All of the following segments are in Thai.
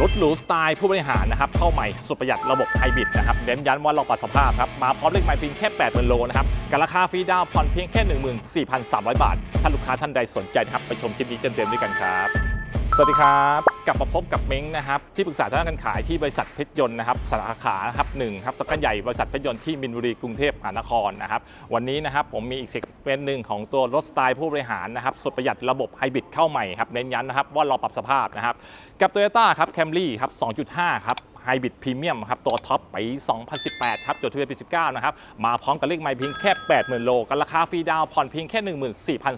รถหรูสไตล์ผู้บริหารนะครับเข้าใหม่สุดประหยัดระบบไฮบริดนะครับเน้นย้ำว่าเราปรับสภาพครับมาพร้อมเลขไมล์เพียงแค่8 0 0 0 0โลนะครับกับราคาฟรีดาวน์ผ่อนเพียงแค่ 14,300 บาท ถ้าลูกค้าท่านใดสนใจนะครับไปชมคลิปนี้เต็มๆด้วยกันครับ สวัสดีครับ กลับมาพบกับเม้งนะครับที่ปรึกษาทางด้านการขายที่บริษัทเพชรยนต์นะครับสาขาครับหนึ่งครับสกัดใหญ่บริษัทเพชรยนต์ที่มินบุรีกรุงเทพมหานครนะครับวันนี้นะครับผมมีอีกเซกเมนต์หนึ่งของตัวรถสไตล์ผู้บริหารนะครับสุดประหยัดระบบไฮบริดเข้าใหม่ครับเน้นย้ำนะครับว่าเราปรับสภาพนะครับกับโตโยต้าครับแคมรี่ครับ 2.5 ครับไฮบริดพรีเมียมครับตัวท็อปปี 2018 ครับจดทะเบียนปี 19 นะครับ มาพร้อมกับเลขไมล์เพียงแค่ 80,000 โลกันราคาฟรีดาวผ่อนเพียงแค่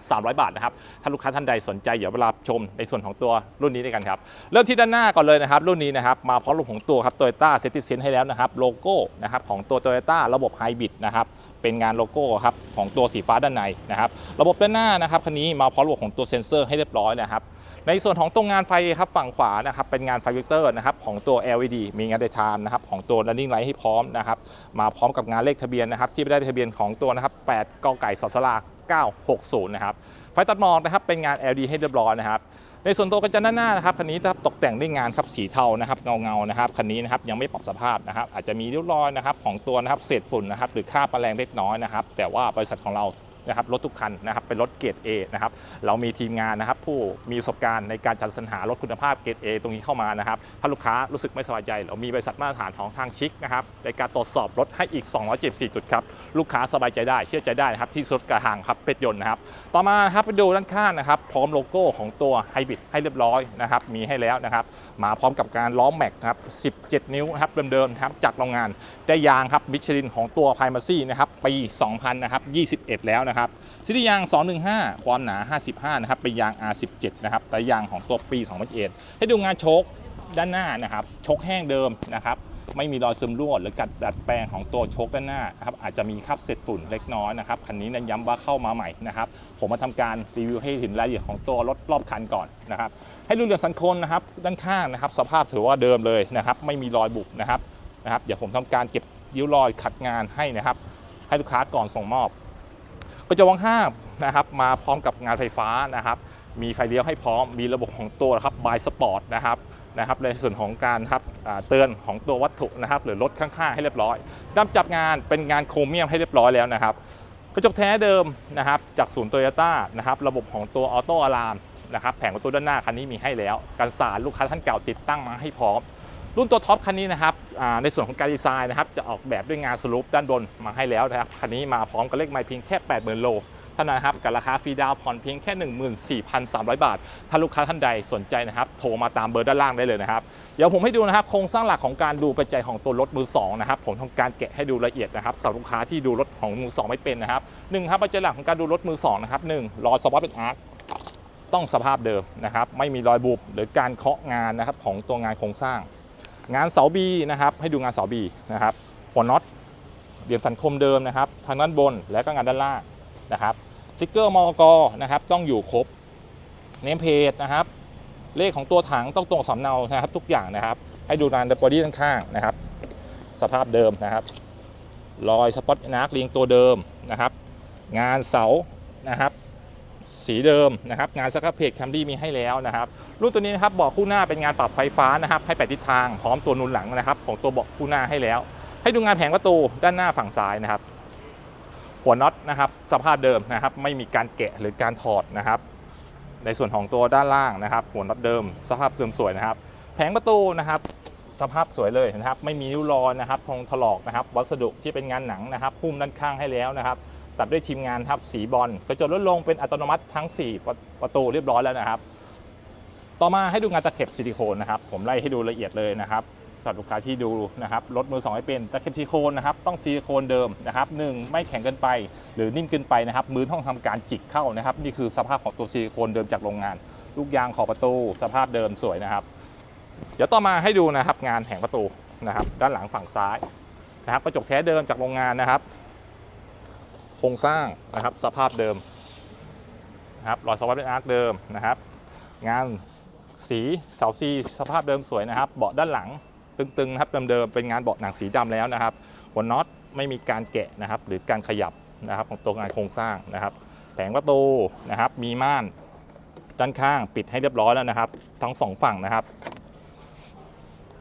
14,300 บาทนะครับ ถ้าลูกค้าท่านใดสนใจเดี๋ยวเวลาชมในส่วนของตัวรุ่นนี้ด้วยกันครับ เริ่มที่ด้านหน้าก่อนเลยนะครับ รุ่นนี้นะครับ มาพร้อมรูปของตัวครับ Toyota c e t i z e n ให้แล้วนะครับโลโก้นะครับของตัว Toyota ระบบไฮบริดนะครับเป็นงานโลโก้ครับของตัวสีฟ้าด้านในนะครับระบบด้านหน้านะครับคันนี้มาพร้อมระบบของตัวเซ็นเซอร์ให้เรียบร้อยนะครับ ในส่วนของตรงงานไฟครับฝั่งขวานะครับเป็นงานไฟวิกเตอร์นะครับของตัว LED มีงาน daytime นะครับของตัว running light ให้พร้อมนะครับมาพร้อมกับงานเลขทะเบียนนะครับที่ได้ทะเบียนของตัวนะครับ8กไก่สสลา960 นะครับ ไฟตัดหมอกนะครับเป็นงาน LED ให้เรียบร้อยนะครับ ในส่วนตัวกระจังด้านหน้านะครับคันนี้นะครับตกแต่งด้วยงานครับสีเทานะครับเงาเงานะครับคันนี้นะครับยังไม่ปรับสภาพนะครับ อาจจะมีริ้วรอยนะครับของตัวนะครับเศษฝุ่นนะครับหรือค่าแมลงเล็กน้อยนะครับ แต่ว่าบริษัทของเรา นะครับรถทุกคันนะครับเป็นรถเกรด A นะครับเรามีทีมงานนะครับผู้มีประสบการณ์ในการจัดสรรหารถคุณภาพเกรด A ตรงนี้เข้ามานะครับถ้าลูกค้ารู้สึกไม่สบายใจ เรามีบริษัทมาตรฐานของทางชิคนะครับในการตรวจสอบรถให้อีก 274 จุดครับลูกค้าสบายใจได้เชื่อใจได้นะครับที่สุดกระหังครับเพชรยนต์นะครับต่อมาครับไปดูด้านข้างนะครับพร้อมโลโก้ของตัวไฮบริดให้เรียบร้อยนะครับมีให้แล้วนะครับมาพร้อมกับการล้อมแม็กนะครับ17 นิ้วนะครับเดิมๆนะครับจากโรงงานได้ยางครับมิชลินของตัวไพมาซี่นะครับปี 2000นะครับ21 แล้วนะครับซิตี้ยาง 215 ความหนา 55 นะครับ เป็นยาง R17 นะครับและยางของตัวปี 2021ให้ดูงานโชคด้านหน้านะครับโชคแห้งเดิมนะครับไม่มีรอยซึมรั่วหรือกัดดัดแปลงของตัวโชคด้านหน้านะครับอาจจะมีคราบเศษฝุ่นเล็กน้อยนะครับคันนี้เน้นย้ำว่าเข้ามาใหม่นะครับ ผมมาทำการรีวิวให้เห็นรายละเอียดของตัวรถรอบคันก่อนนะครับ ให้ดูเรื่องสันโคนนะครับด้านข้างนะครับ สภาพถือว่าเดิมเลยนะครับ ไม่มีรอยบุบนะครับนะครับ เดี๋ยวผมทำการเก็บริ้วรอยขัดงานให้นะครับ ให้ลูกค้าก่อนส่งมอบ ก็จะวังห้านะครับมาพร้อมกับงานไฟฟ้านะครับมีไฟเลี้ยวให้พร้อมมีระบบของตัวนะครับบายสปอร์ตนะครับนะครับในส่วนของการครับเตือนของตัววัตถุนะครับ หรือรถข้างๆให้เรียบร้อยด้ามจับงานเป็นงานโครเมียมให้เรียบร้อยแล้วนะครับกระจกแท้เดิมนะครับจากศูนย์โตโยต้านะครับระบบของตัวออโต้อะลามนะครับแผงประตูด้านหน้าคันนี้มีให้แล้วกันสารลูกค้าท่านเก่าติดตั้งมาให้พร้อม รุ่นตัวท็อปคันนี้นะครับในส่วนของการดีไซน์นะครับจะออกแบบด้วยงานสลูปด้านบนมาให้แล้วนะครับคันนี้มาพร้อมกับเลขไมล์เพียงแค่ 80,000 โลเท่านั้นะครับกับราคาฟรีดาวผ่อนเพียงแค่ 14,300 บาท ถ้าลูกค้าท่านใดสนใจนะครับ โทรมาตามเบอร์ด้านล่างได้เลยนะครับ เดี๋ยวผมให้ดูนะครับ โครงสร้างหลักของการดูปัจจัยของตัวรถมือสองนะครับ ผมทำการแกะให้ดูละเอียดนะครับสำหรับลูกค้าที่ดูรถของมือสองไม่เป็นนะครับหนึ่งครับปัจจัยหลักของการดูรถมือสองนะครับหนึ่งรอสวอตเป็นอาร์คต้องสภาพเดิมนะครับ ไม่มีรอยบุบหรือการเคาะงานนะครับของตัวงานโครงสร้าง งานเสาบีนะครับให้ดูงานเสาบีนะครับหัวน็อตเหลี่ยมสันคมเดิมนะครับทางด้านบนและก็งานด้านล่างนะครับสติกเกอร์มอกนะครับต้องอยู่ครบเนมเพจนะครับเลขของตัวถังต้องตรงสำเนานะครับทุกอย่างนะครับ ให้ดูงานบอดี้ด้านข้างนะครับ สภาพเดิมนะครับรอยสปอตนาร์กเรียงตัวเดิมนะครับ งานเสานะครับ สีเดิมนะครับงานสครับเพจแคมรี่มีให้แล้วนะครับรุ่นตัวนี้นะครับเบาะคู่หน้าเป็นงานปรับไฟฟ้านะครับให้แปดทิศทางพร้อมตัวนุนหลังนะครับ ของตัวเบาะคู่หน้าให้แล้ว ให้ดูงานแผงประตูด้านหน้าฝั่งซ้ายนะครับ หัวน็อตนะครับสภาพเดิมนะครับไม่มีการแกะหรือการถอดนะครับ ในส่วนของตัวด้านล่างนะครับ หัวน็อตเดิม สภาพเดิมสวยนะครับ แผงประตูนะครับสภาพสวยเลยนะครับ ไม่มีริ้วรอยนะครับทองถลอกนะครับ วัสดุที่เป็นงานหนังนะครับ พุ่มด้านข้างให้แล้วนะครับ ตัดด้วยทีมงานครับสีบอลกระจกลดลงเป็นอัตโนมัติทั้ง4ประประตูเรียบร้อยแล้วนะครับ ต่อมาให้ดูงานตะเข็บซิลิโคนนะครับ ผมไล่ให้ดูละเอียดเลยนะครับสำหรับลูกค้าที่ดูนะครับรถมือสองไม่เป็นตะเข็บซิลิโคนนะครับ ต้องซิลิโคนเดิมนะครับหนึ่งไม่แข็งเกินไป หรือนิ่มเกินไปนะครับ มือต้องทำการจิกเข้านะครับ นี่คือสภาพของตัวซิลิโคนเดิมจากโรงงาน ลูกยางขอบประตูสภาพเดิมสวยนะครับ เดี๋ยวต่อมาให้ดูนะครับงานแผงประตูนะครับ ด้านหลังฝั่งซ้ายนะครับกระจกแท้เดิมจากโรงงานนะครับ ครงสร้างนะครับสภาพเดิมนะครับรอยสวัสดิ์เป็นอาร์คเดิมนะครับ งานสีเสาซีสภาพเดิมสวยนะครับ เบาะด้านหลังตึงๆนะครับเดิมๆเป็นงานเบาะหนังสีดำแล้วนะครับหัวน็อตไม่มีการแกะนะครับ หรือการขยับนะครับของตัวงานโครงสร้างนะครับ แผงประตูนะครับ มีม่านด้านข้างปิดให้เรียบร้อยแล้วนะครับ ทั้งสองฝั่งนะครับ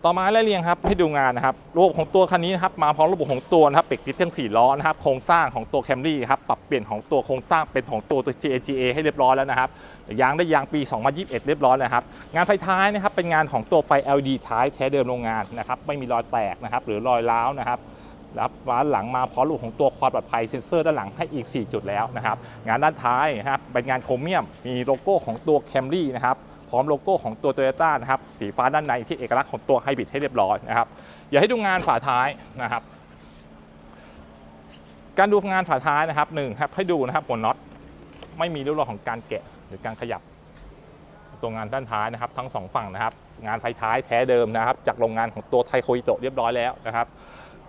ต่อมาไล่เรียงครับให้ดูงานนะครับระบบของตัวคันนี้นะครับมาพร้อมระบบของตัวนะครับเป็กติดทั้ง4ล้อนะครับโครงสร้างของตัว Camry ครับปรับเปลี่ยนของตัวโครงสร้างเป็นของตัวตัว TNGA ให้เรียบร้อยแล้วนะครับยางได้ยางปี 2021 เรียบร้อยแล้วนะครับงานไฟท้ายนะครับเป็นงานของตัวไฟ LED ท้ายแท้เดิมโรงงานนะครับไม่มีรอยแตกนะครับหรือรอยร้าวนะครับรับร้านหลังมาพร้อมระบบของตัวความปลอดภัยเซ็นเซอร์ด้านหลังให้อีก 4 จุดแล้วนะครับงานด้านท้ายนะครับเป็นงานโครเมียมมีโลโก้ของตัว Camry นะครับ พร้อมโลโก้ของตัว Toyota นะครับสีฟ้าด้านในที่เอกลักษณ์ของตัวไฮบริดให้เรียบร้อยนะครับอย่าให้ดูงานฝาท้ายนะครับการดูงานฝาท้ายนะครับหนึ่งครับให้ดูนะครับหัวน็อตไม่มีริ้วรอยของการแกะหรือการขยับ ตัวงานด้านท้ายนะครับ ทั้งสองฝั่งนะครับ งานไฟท้ายแท้เดิมนะครับ จากโรงงานของตัวไทโคอิโตะเรียบร้อยแล้วนะครับ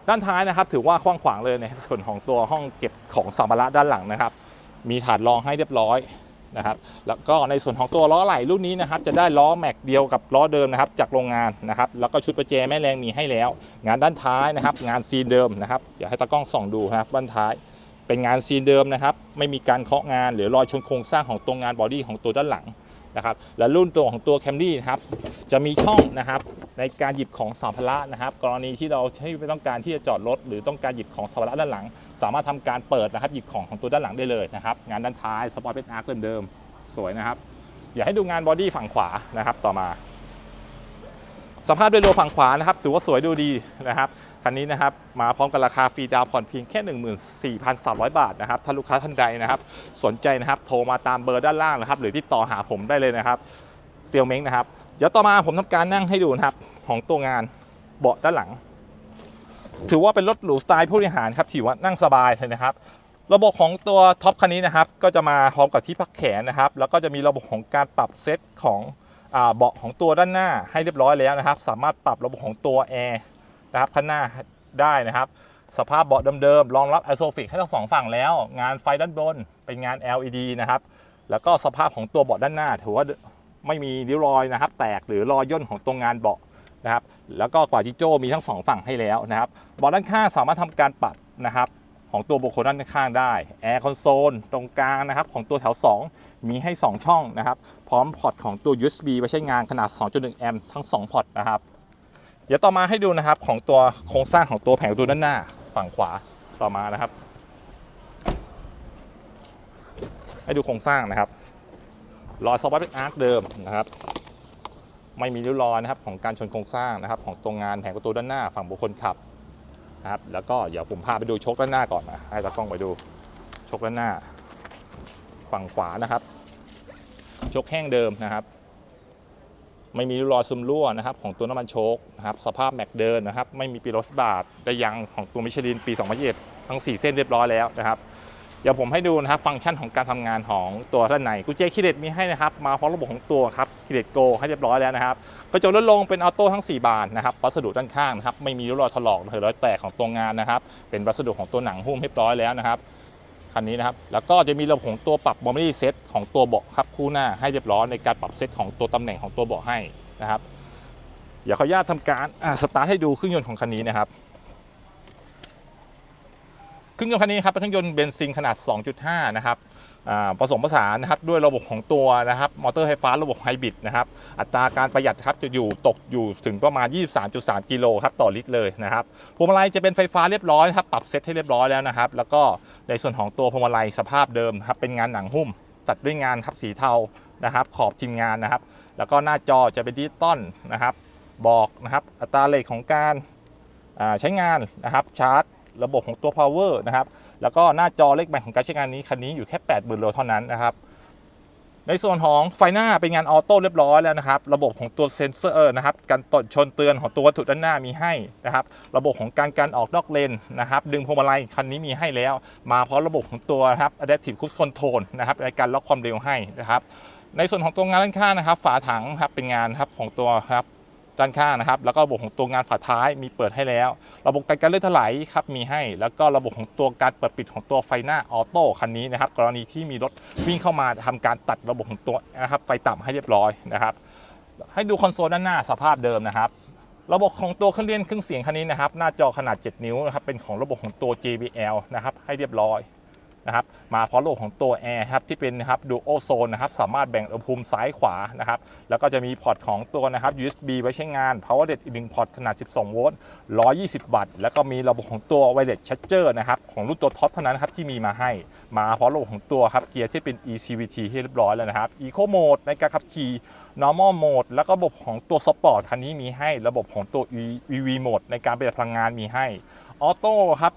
ด้านท้ายนะครับ ถือว่าคว้างขวางเลยในส่วนของตัวห้องเก็บของสัมภาระด้านหลังนะครับ มีถาดรองให้เรียบร้อย นะครับแล้วก็ในส่วนของตัวล้อไหล่รุ่นนี้นะครับจะได้ล้อแม็กเดียวกับล้อเดิมนะครับจากโรงงานนะครับแล้วก็ชุดประแจแม่แรงมีให้แล้ว งานด้านท้ายนะครับ งานซีนเดิมนะครับอยากให้ตากล้องส่องดูนะครับด้านท้ายเป็นงานซีนเดิมนะครับ ไม่มีการเคาะงานหรือรอยชนโครงสร้างของตัวงานบอดี้ของตัวด้านหลังนะครับและรุ่นตัวของตัว Camry นะครับจะมีช่องนะครับในการหยิบของสัมภาระนะครับ กรณีที่เราใช้ไม่ต้องการที่จะจอดรถหรือต้องการหยิบของสัมภาระด้านหลังสามารถทำการเปิดนะครับหยิบของของตัวด้านหลังได้เลยนะครับ งานด้านท้ายสปอร์ตเป็นอาร์คเดิมๆสวยนะครับ อยากให้ดูงานบอดี้ฝั่งขวานะครับต่อมาสภาพโดยรวมฝั่งขวานะครับถือว่าสวยดูดีนะครับคันนี้นะครับมาพร้อมกับราคาฟรีดาวผ่อนเพียงแค่ 14,300 บาทนะครับถ้าลูกค้าท่านใดนะครับ สนใจนะครับโทรมาตามเบอร์ด้านล่างนะครับ หรือที่ต่อหาผมได้เลยนะครับเซียวเม้งนะครับ เดี๋ยวต่อมาผมทำการนั่งให้ดูนะครับของตัวงานเบาะด้านหลัง ถือว่าเป็นรถหรูสไตล์ผู้บริหารครับถือว่านั่งสบายเลยนะครับ ระบบของตัวท็อปคันนี้นะครับ ก็จะมาพร้อมกับที่พักแขนนะครับ แล้วก็จะมีระบบของการปรับเซตของเบาะของตัวด้านหน้าให้เรียบร้อยแล้วนะครับ สามารถปรับระบบของตัวแอร์นะครับข้างหน้าได้นะครับ สภาพเบาะเดิมๆรองรับไอโซฟิกให้ทั้งสองฝั่งแล้ว งานไฟด้านบนเป็นงาน LED นะครับ แล้วก็สภาพของตัวเบาะด้านหน้า ถือว่าไม่มีริ้วรอยนะครับ แตกหรือรอยย่นของตัวงานเบาะนะครับ แล้วก็กว่าจิโจ้มีทั้งสองฝั่งให้แล้วนะครับเบาะด้านข้างสามารถทำการปรับนะครับของตัวบุคคลด้านข้างได้แอร์คอนโซลตรงกลางนะครับของตัวแถว 2 มีให้ 2 ช่องนะครับ พร้อมพอร์ตของตัว USB ไว้ใช้งานขนาด 2.1 แอมป์ทั้ง 2 พอร์ตนะครับ เดี๋ยวต่อมาให้ดูนะครับของตัวโครงสร้างของตัวแผงประตูด้านหน้าฝั่งขวาต่อมานะครับ ให้ดูโครงสร้างนะครับรอยสวัสด์เป็นอาร์คเดิมนะครับ ไม่มีริ้วรอยนะครับของการชนโครงสร้างนะครับ ของตัวงานแผงประตูด้านหน้าฝั่งบุคคลขับนะครับ แล้วก็เดี๋ยวผมพาไปดูชกด้านหน้าก่อนนะให้ตากล้องไปดูชกด้านหน้า ฝั่งขวานะครับ ชกแห้งเดิมนะครับ ไม่มีริ้วรอยซึมรั่วนะครับ ของตัวน้ำมันโชคนะครับ สภาพแม็กเดินนะครับ ไม่มีปีรสบาดได้ยางของตัวมิชลินปี 2021ทั้ง 4 เส้นเรียบร้อยแล้วนะครับ เดี๋ยวผมให้ดูนะครับฟังก์ชันของการทำงานของตัวด้านในกุญแจคีย์เลตมีให้นะครับมาพร้อมระบบของตัวครับคีย์เลตโกให้เรียบร้อยแล้วนะครับกระจกลดลงเป็นออโต้ทั้ง 4 บานนะครับวัสดุด้านข้างนะครับไม่มีรอยถลอกหรือรอยแตกของตัวงานนะครับ เป็นวัสดุของตัวหนังหุ้มเรียบร้อยแล้วนะครับคันนี้นะครับแล้วก็จะมีระบบของตัวปรับบอมบี้เซตของตัวเบาะครับคู่หน้าให้เรียบร้อยในการปรับเซตของตัวตำแหน่งของตัวเบาะให้นะครับเดี๋ยวขออนุญาตทำการอ่าสตาร์ทให้ดูเครื่องยนต์ของคันนี้นะครับ เครื่องยนต์คันนี้ครับเป็นเครื่องยนต์เบนซินขนาด 2.5 นะครับผสมผสานนะครับด้วยระบบของตัวนะครับมอเตอร์ไฟฟ้าระบบไฮบริดนะครับอัตราการประหยัดครับจะอยู่ตกอยู่ถึงประมาณ 23.3 กิโลครับต่อลิตรเลยนะครับพวงมาลัยจะเป็นไฟฟ้าเรียบร้อยนะครับปรับเซ็ตให้เรียบร้อยแล้วนะครับ แล้วก็ในส่วนของตัวพวงมาลัยสภาพเดิมครับเป็นงานหนังหุ้ม ตัดด้วยงานครับสีเทานะครับขอบทีมงานนะครับ แล้วก็หน้าจอจะเป็นดิจิตอลนะครับ บอกนะครับอัตราเรทของการใช้งานนะครับชาร์จ ระบบของตัว power นะครับ แล้วก็หน้าจอเลขใหม่ของการใช้งานนี้คันนี้อยู่แค่ 80,000โลเท่านั้นนะครับในส่วนของไฟหน้าเป็นงานออโต้เรียบร้อยแล้วนะครับ ระบบของตัวเซ็นเซอร์นะครับการตดชนเตือนของตัววัตถุด้านหน้ามีให้นะครับ ระบบของการการออกนอกเลนนะครับ ดึงพวงมาลัยคันนี้มีให้แล้ว มาพร้อมระบบของตัวนะครับ adaptive cruise control นะครับในการล็อกความเร็วให้นะครับ ในส่วนของตัวงานด้านข้างนะครับ ฝาถังครับเป็นงานครับของตัวครับ ด้านข้างนะครับ แล้วก็ระบบของตัวงานฝาท้ายมีเปิดให้แล้ว ระบบการการเลื่อนถลายครับมีให้ แล้วก็ระบบของตัวการเปิดปิดของตัวไฟหน้าออโต้คันนี้นะครับ กรณีที่มีรถวิ่งเข้ามาทำการตัดระบบของตัวนะครับไฟต่ำให้เรียบร้อยนะครับ ให้ดูคอนโซลด้านหน้าสภาพเดิมนะครับ ระบบของตัวเครื่องเล่นเครื่องเสียงคันนี้นะครับ หน้าจอขนาด 7 นิ้วนะครับเป็นของระบบของตัว JBL นะครับให้เรียบร้อย นะครับมาพร้อมระบบของตัวแอร์ครับที่เป็นนะครับดูโอโซนนะครับสามารถแบ่งอุณหภูมิซ้ายขวานะครับแล้วก็จะมีพอร์ตของตัวนะครับ USB ไว้ใช้งาน power date อีกหนึ่งพอร์ตขนาด 12 โวลต์ 120 วัตต์ แล้วก็มีระบบของตัว wireless charger นะครับของรุ่นตัวท็อปเท่านั้นครับที่มีมาให้ มาพร้อมระบบของตัวครับเกียร์ที่เป็น ECVT ที่เรียบร้อยแล้วนะครับ Eco Mode ในการขับขี่ normal mode แล้วก็ระบบของตัว sport คันนี้มีให้ ระบบของตัว EV mode ในการประหยัดพลังงานมีให้ออโต้ครับ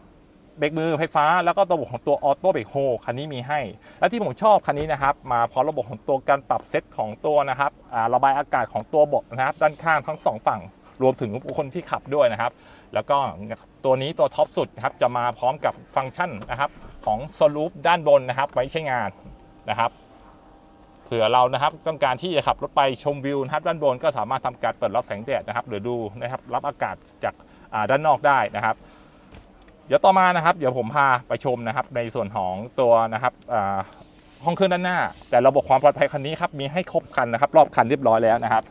เบรกมือไฟฟ้า แล้วก็ระบบของตัวออโต้เบรกโฮคันนี้มีให้ และที่ผมชอบคันนี้นะครับ มาพร้อมระบบของตัวการปรับเซตของตัวนะครับระบายอากาศของตัวเบาะนะครับ ด้านข้างทั้งสองฝั่งรวมถึงคนที่ขับด้วยนะครับ แล้วก็ตัวนี้ตัวท็อปสุดนะครับจะมาพร้อมกับฟังก์ชันนะครับของสลูปด้านบนนะครับไว้ใช้งานนะครับเผื่อเรานะครับต้องการที่จะขับรถไปชมวิวนะครับด้านบนก็สามารถทำการเปิดรับแสงแดดนะครับ หรือดูนะครับรับอากาศจากด้านนอกได้นะครับ เดี๋ยวต่อมานะครับ เดี๋ยวผมพาไปชมนะครับ ในส่วนของตัวนะครับห้องเครื่องด้านหน้า แต่ระบบความปลอดภัยคันนี้ครับมีให้ครบคันนะครับ รอบคันเรียบร้อยแล้วนะครับ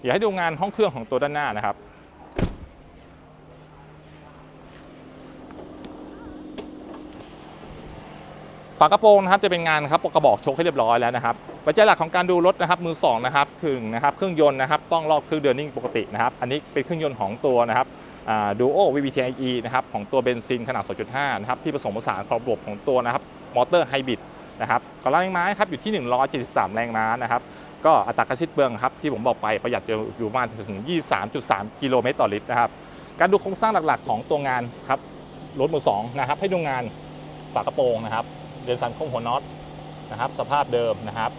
อยากให้ดูงานห้องเครื่องของตัวด้านหน้านะครับฝากระโปรงนะครับจะเป็นงานครับกระบอกชกให้เรียบร้อยแล้วนะครับปัจจัยหลักของการดูรถนะครับมือสองนะครับถึงนะครับเครื่องยนต์นะครับต้องรอบเครื่องเดินนิ่งปกตินะครับ อันนี้เป็นเครื่องยนต์ของตัวนะครับ ดูโอ VVTIE นะครับของตัวเบนซินขนาด 2.5 นะครับที่ผสมผสานของระบของตัวนะครับมอเตอร์ไฮบริดนะครับกำลังแรงม้าครับอยู่ที่ 173 แรงม้านะครับก็อัตราการสิ้นเปลืองครับที่ผมบอกไปประหยัดอยู่ประมาณถึง 23.3 กิโลเมตรต่อลิตรนะครับการดูโครงสร้างหลักๆ ของตัวงานครับรถมือสองนะครับให้ดูงานฝากระโปรงนะครับเดนสันโค้งหัวน็อตนะครับสภาพเดิมนะครับ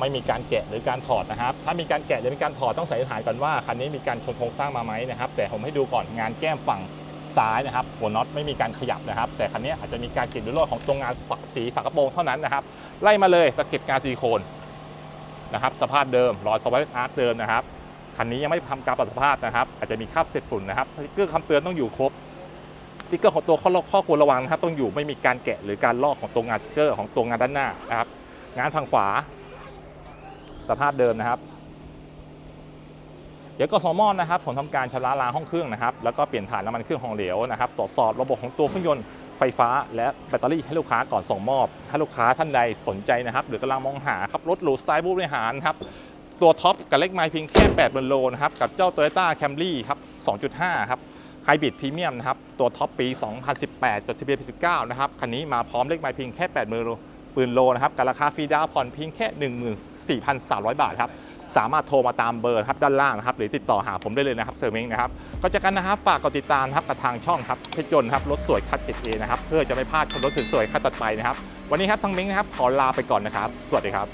ไม่มีการแกะหรือการถอดนะครับ ถ้ามีการแกะหรือมีการถอดต้องสันนิษฐานก่อนว่าคันนี้มีการชนโครงสร้างมาไหมนะครับ แต่ผมให้ดูก่อนงานแก้มฝั่งซ้ายนะครับ หัวน็อตไม่มีการขยับนะครับ แต่คันนี้อาจจะมีการเก็บด้วยรอยของตรงงานฝักสีฝากระโปรงเท่านั้นนะครับ ไล่มาเลยตะเก็บงานซิลิโคนนะครับ สภาพเดิมรอยสวายอาร์ตเดิมนะครับคันนี้ยังไม่ทำการปรับสภาพนะครับ อาจจะมีคราบเศษฝุ่นนะครับสติ๊กเกอร์คำเตือนต้องอยู่ครบสติ๊กเกอร์ของตัวข้อข้อควรระวังนะครับ ต้องอยู่ไม่มีการแกะหรือการลอกของตัวงานสติ๊กเกอร์ของตัวงานด้านหน้านะครับ งานทางขวา สภาพเดิมนะครับ เดี๋ยวกสมอนะครับผมทำการชำระล้างห้องเครื่องนะครับ แล้วก็เปลี่ยนถ่านน้ำมันเครื่องของเหลวนะครับ ตรวจสอบระบบของตัวเครื่องยนต์ไฟฟ้า และแบตเตอรี่ให้ลูกค้าก่อนส่งมอบ ถ้าลูกค้าท่านใดสนใจนะครับ หรือกำลังมองหาครับรถหรูสไตล์ผู้บริหารครับตัวท็อปกับเล็กไม้เพียงแค่8บนโลนะครับกับเจ้า Toyota Camry ครับ 2.5 ครับไฮบริดพรีเมียมนะครับ ตัวท็อปปี 2018 จดทะเบียนปี 19 นะครับ คันนี้มาพร้อมเลขไม้เพียงแค่ 8 0 0 0 0ปืนโลนะครับกับราคาฟรีดาวน์ผ่อนเพียงแค่ 4,300 บาทครับสามารถโทรมาตามเบอร์ครับด้านล่างนะครับหรือติดต่อหาผมได้เลยนะครับเซอร์เมงนะครับก็จะกันนะครับฝากกดติดตามครับกับทางช่องครับเพชรยนต์ครับรถสวยคัดเอนะครับเพื่อจะไม่พลาดชมรถสวยๆคัดต่อไปนะครับวันนี้ครับทางเม้งนะครับขอลาไปก่อนนะครับ สวัสดีครับ